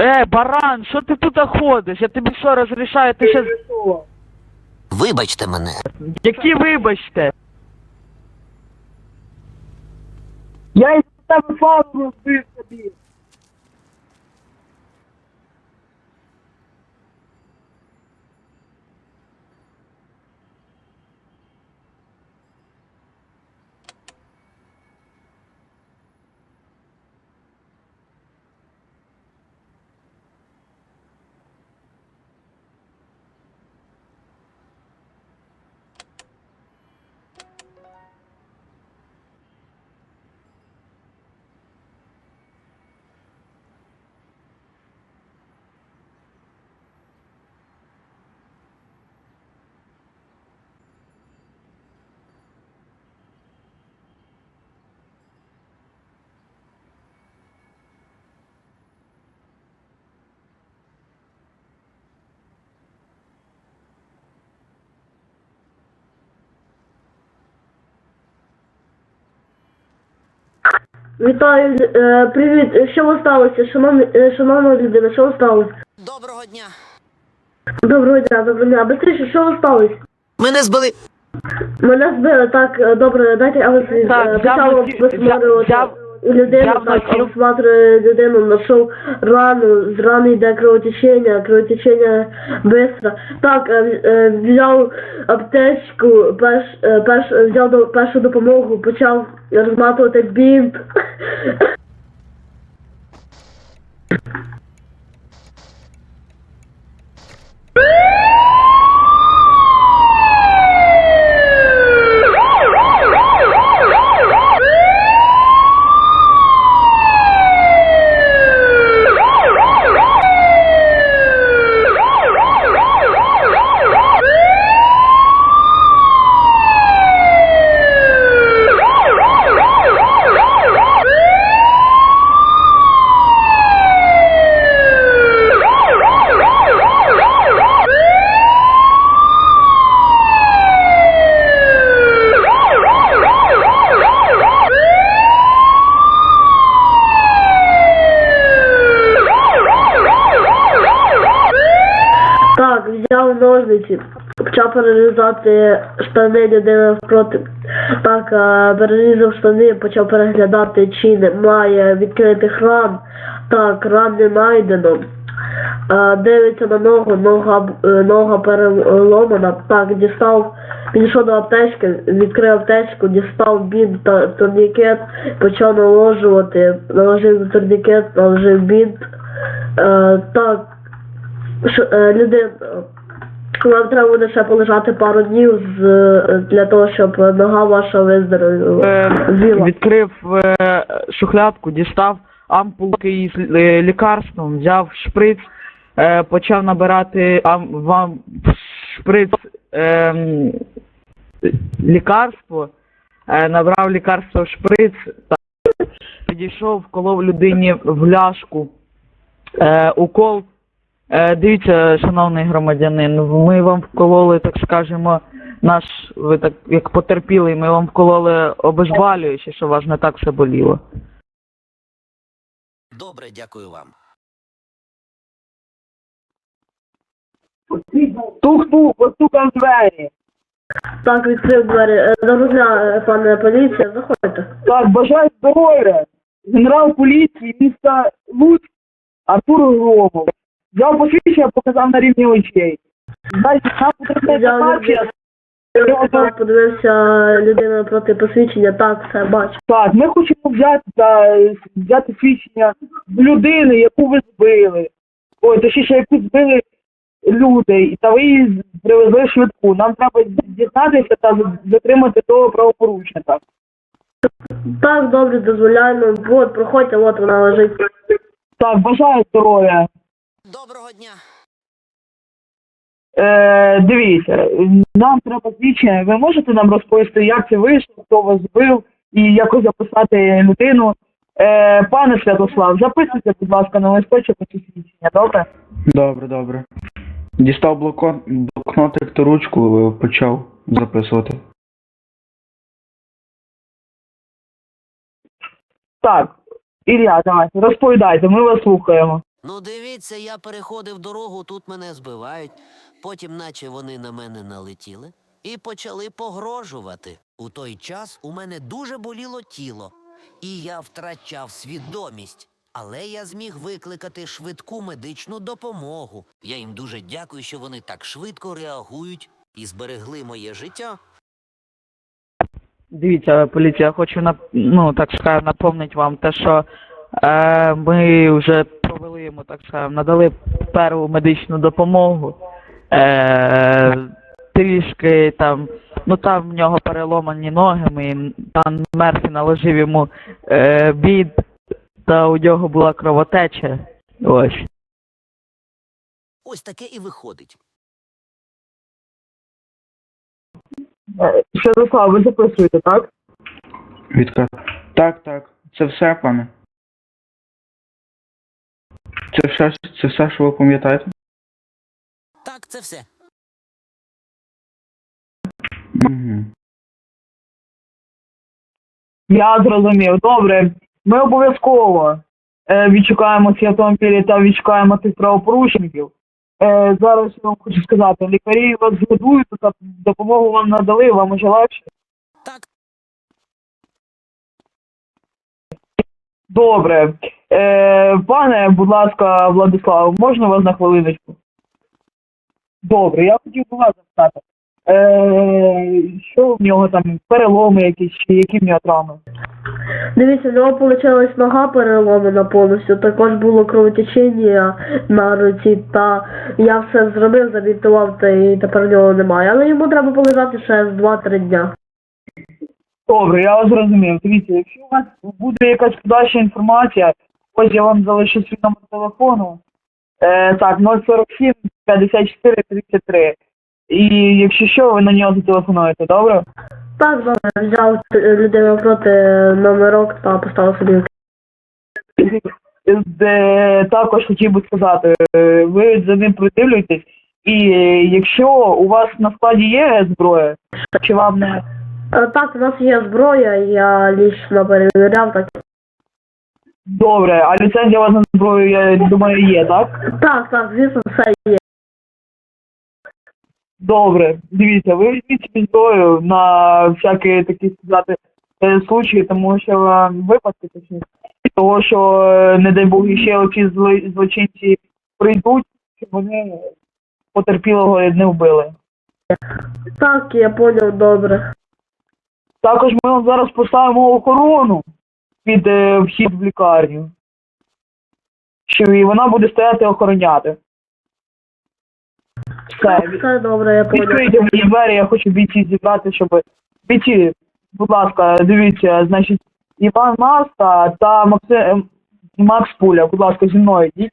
Е, баран, що ти тут ходиш? Я тобі що розрішаю, ти ще... Вибачте мене. Які вибачте? Я із там фару розбив собі. Вітаю, е, привіт. Що ви сталося? Шановні, е, шановна людина, що ви сталося? Доброго дня. Доброго дня, доброго дня. Бистріше, що ви сталося? Мене збили. Мене збили, так, е, добре, дайте адрес. Так, е, взяв почав висмарювати взяв- людину, взяв так, носів. обсматрює людину, знайшов рану, з рани йде кровотечення, кровотечення бистро. Так, е, е, взяв аптечку, перш, е, перш, взяв до, першу допомогу, почав розматувати бінт. Так, взяв почав перерізати штани людини впроти. Так, перерізав штани, почав переглядати, чи немає відкритих ран. Так, ран не знайдено. Е, Дивиться на ногу, нога, е, нога переломана. Так, дістав, підійшов до аптечки, відкрив аптечку, дістав бінт та турнікет, почав наложувати, наложив турнікет, наложив бінт. Е, так, людина, вам треба буде ще полежати пару днів з, для того, щоб нога ваша виздоровіла. Е, відкрив е, шухлядку, дістав ампулки із е, лікарством, взяв шприц, е, почав набирати ам, вам шприц ем, лікарство, е, набрав лікарство в шприц, та підійшов, вколов людині в ляшку е, укол. Е, дивіться, шановний громадянин, ми вам вкололи, так скажемо, наш, ви так як потерпілий, ми вам вкололи обезболююче, що вас не так все боліло. Добре, дякую вам. Тух-тух, постукав двері. Так, відкрив двері. Доброго дня, пане поліція, заходьте. Так, бажаю здоров'я. Генерал поліції міста Луцьк Артур Громов. Взяв посвідчення, показав на рівні очей. Знаєте, нам потрібна Я інформація. Так, подивився людина проти посвідчення, так, все, бачу. Так, ми хочемо взяти, та, взяти свідчення людини, яку ви збили. Ой, точніше, яку збили люди, та ви її привезли швидку. Нам треба дізнатися та затримати того правопорушника. Так, добре, дозволяємо. От, проходьте, от вона лежить. Так, бажаю здоров'я. Доброго дня. Е, дивіться, нам треба свідчення. Ви можете нам розповісти, як це вийшло, хто вас збив і якось записати людину. Е, пане Святослав, записуйте, будь ласка, на листочок оці свідчення, добре? Добре, добре. Дістав блокнот, блокнотик та ручку, е, почав записувати. Так, Ілля, давайте, розповідайте, ми вас слухаємо. Ну, дивіться, я переходив дорогу, тут мене збивають. Потім, наче вони на мене налетіли і почали погрожувати. У той час у мене дуже боліло тіло, і я втрачав свідомість. Але я зміг викликати швидку медичну допомогу. Я їм дуже дякую, що вони так швидко реагують і зберегли моє життя. Дивіться, поліція, хочу нап... ну, так скажемо, напомнити вам те, що е, ми вже йому, так скажемо, надали перву медичну допомогу. Е, трішки там, ну там в нього переломані ноги, ми там Мерфі наложив йому е, бід, та у нього була кровотеча. Ось. Ось таке і виходить. Е, Святослав, ви записуєте, так? Відкат. Так, так. Це все, пане. Це все, це все, що ви пам'ятаєте? Так, це все. Угу. Я зрозумів. Добре. Ми обов'язково е, відшукаємо ці автомобілі та відшукаємо цих правопорушників. Е, зараз я вам хочу сказати, лікарі вас згодують, та допомогу вам надали, вам уже легше. Так, Добре. Е, пане, будь ласка, Владислав, можна вас на хвилиночку? Добре, я хотів би вас запитати. Е, що в нього там, переломи якісь, чи які в нього травми? Дивіться, в нього вийшла нога переломана повністю, також було кровотечення на руці, та я все зробив, забінтував, та і тепер в нього немає. Але йому треба полежати ще з 2-3 дня. Добре, я вас зрозумів. Дивіться, якщо у вас буде якась подальша інформація, ось я вам залишу свій номер телефону. Е, так, 047 54 33. І якщо що, ви на нього зателефонуєте, добре? Так, добре, взяв е, людину проти номерок та поставив собі. Де, також хотів би сказати, е, ви за ним придивлюєтесь, і е, якщо у вас на складі є зброя, чи вам не Е, Так, у нас є зброя, я лічно перевіряв, так. Добре, а ліцензія у вас на зброю, я думаю, є, так? Так, так, звісно, все є. Добре, дивіться, ви візьміть собі зброю на всякі такі сказати е, случаї, тому що е, випадки точніше, того, що, е, не дай Бог, ще оці злочинці прийдуть, щоб вони потерпілого не вбили. Так, я поняв, добре. Також ми вам зараз поставимо охорону під е, вхід в лікарню. Що і вона буде стояти охороняти. Все, Все добре, я. Відкрийте мені двері, я хочу бійці зібрати, щоб. Бійці, будь ласка, дивіться, значить, Іван Маста та Максим Макс Пуля, будь ласка, зі мною йдіть.